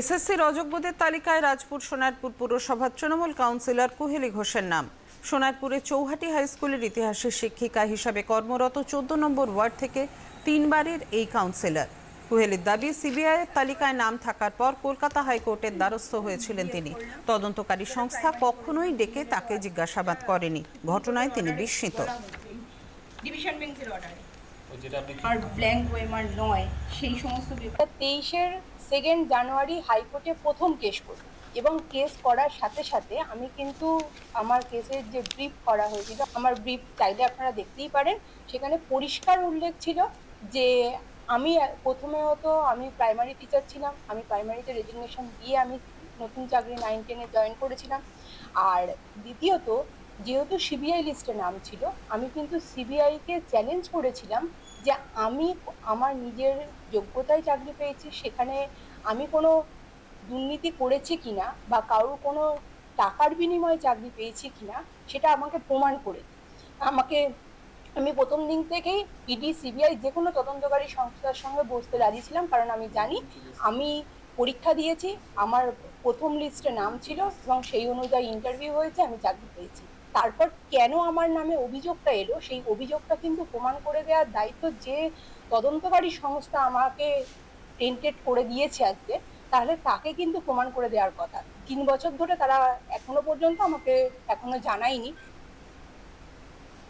এসএসসির অযোগ্যদের তালিকায় রাজপুর সোনারপুর পুরসভার তৃণমূল কাউন্সিলর কুহেলি ঘোষের নাম। সোনারপুরে চৌহাটি হাই স্কুলের ইতিহাসের শিক্ষিকা হিসাবে কর্মরত চোদ্দ নম্বর ওয়ার্ড থেকে তিনবারের এই কাউন্সিলর। কুহেলির দাবি সিবিআই এর তালিকায় নাম থাকার পর কলকাতা হাইকোর্টের দ্বারস্থ হয়েছিলেন তিনি। তদন্তকারী সংস্থা কখনোই ডেকে তাকে জিজ্ঞাসাবাদ করেনি। ঘটনায় তিনি বিস্মিত। ডিভিশন বেঞ্চের অর্ডারে ও যেটা আপনি আর ব্ল্যাঙ্ক নয় সেই সমস্ত তেইশের সেকেন্ড জানুয়ারি হাইকোর্টে প্রথম কেস করি এবং কেস করার সাথে সাথে আমি কিন্তু আমার কেসের যে ব্রিফ করা হয়েছিল, আমার ব্রিফ চাইলে আপনারা দেখতেই পারেন, সেখানে পরিষ্কার উল্লেখ ছিল যে আমি প্রথমে হতো আমি প্রাইমারি টিচার ছিলাম, আমি প্রাইমারিতে রেজিগনেশন দিয়ে আমি নতুন চাকরি নাইন টেনে জয়েন করেছিলাম। আর দ্বিতীয়ত যেহেতু সিবিআই লিস্টে নাম ছিল, আমি কিন্তু সিবিআইকে চ্যালেঞ্জ করেছিলাম যে আমি আমার নিজের যোগ্যতায় চাকরি পেয়েছি, সেখানে আমি কোনো দুর্নীতি করেছি কিনা বা কারোর কোনো টাকার বিনিময়ে চাকরি পেয়েছি কিনা, সেটা আমাকে প্রমাণ করে আমাকে, আমি প্রথম দিন থেকেই ইডি সিবিআই যে কোনো তদন্তকারী সংস্থার সঙ্গে বসতে রাজি ছিলাম, কারণ আমি জানি আমি পরীক্ষা দিয়েছি, আমার প্রথম লিস্টে নাম ছিল এবং সেই অনুযায়ী ইন্টারভিউ হয়েছে, আমি চাকরি পেয়েছি। তারপর কেন আমার নামে অভিযোগটা এলো? সেই অভিযোগটা কিন্তু প্রমাণ করে দেওয়ার দায়িত্ব যে তদন্তকারী সংস্থা আমাকে টেন্টেড করে দিয়েছে আজকে, তাহলে তাকে কিন্তু প্রমাণ করে দেওয়ার কথা। তিন বছর ধরে তারা এখনও পর্যন্ত আমাকে এখনও জানায়নি।